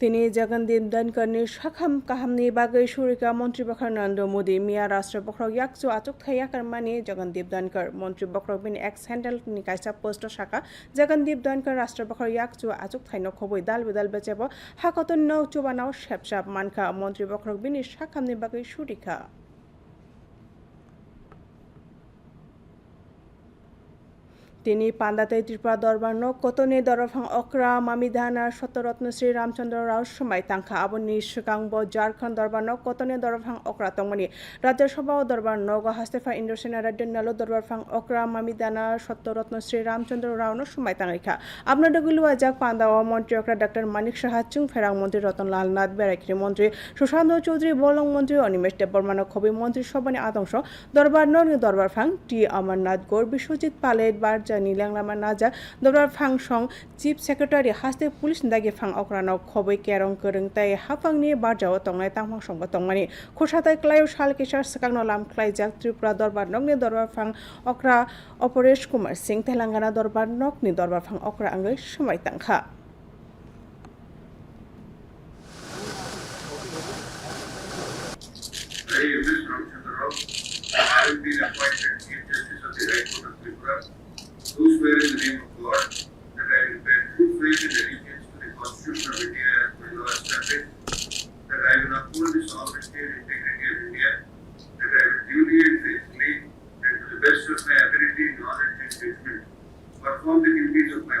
তিনি जगनदीप धनकरनि साखाम काहामनि बागै सुरिका मन्त्रि बखर नरेन्द्र मोदी मिया राष्ट्र बखरक याकचु आचुक थायाकर मानि जगनदीप धनकर मन्त्रि बखरक बिनि एक्स हेन्डेलनि काइसा पोस्ट साका जगनदीप धनकर राष्ट्र बखर याकचु आचुक थाइनो खबै दाल बेदाल बेचेबो हाकतन नौ चुबानाव सेबसाब मानखा मन्त्रि बखरक बिनि साखामनि बागै सुरिका তিনি পান্দাতে ত্রিপুরা দরবার ন কতনে দরফাং অকরা, মামিধানা সত্যরত্ন শ্রী রামচন্দ্র রাও সমাই তাংখা আবনি সুকাংব, ঝাড়খণ্ড ন কতনে দরফাং অকরা তংমনি। রাজ্যসভা ও দরবার ন হাস্তেফা ইন্দ্রসেনা রাজ্য নালো দরবার ফাং অকরা মামিদানা সত্যরত্ন শ্রী রামচন্দ্র রাও ন সমাই তাংরিখা আপনাদের গুলুয়া যাক পান্দা ও মন্ত্রী অকরা ডাক্তার মানিক সাহা, চুং ফেরাং মন্ত্রী রতনলাল নাথ বেড়াইখিরি মন্ত্রী সুশান্ত চৌধুরী, বলং মন্ত্রী অনিমেষ দেববর্মান খবি মন্ত্রী সবানি আদংশ দরবার ন দরবার ফাং টি. অমরনাথ গৌর, বিশ্বজিৎ পালেট বার জানি ল্যাংলামা নাজা দরবার ফাং সং চিফ সেক্রেটারি হাস্তে পুলিশ দাগে ফাং অকরানাव খবৈ কেরং করং তাই হাফাংনি বারজাও তংনাই তাংফাং সংগ তংমানি খোসাতাই ক্লাইও শাল কেশার সকাংনো লাম খ্লাইজাক ত্রিপুরা দরবার নগনি দরবার ফাং অকরা অপরেশ কুমার সিং তেলেঙ্গানা দরবার নকনি দরবার ফাং অকরা আঙ্গৈ সমাই তাংখা I, Mr. Ramchandra been appointed that I will duly and faithfully and to the best of my ability, knowledge and judgment perform the duties of my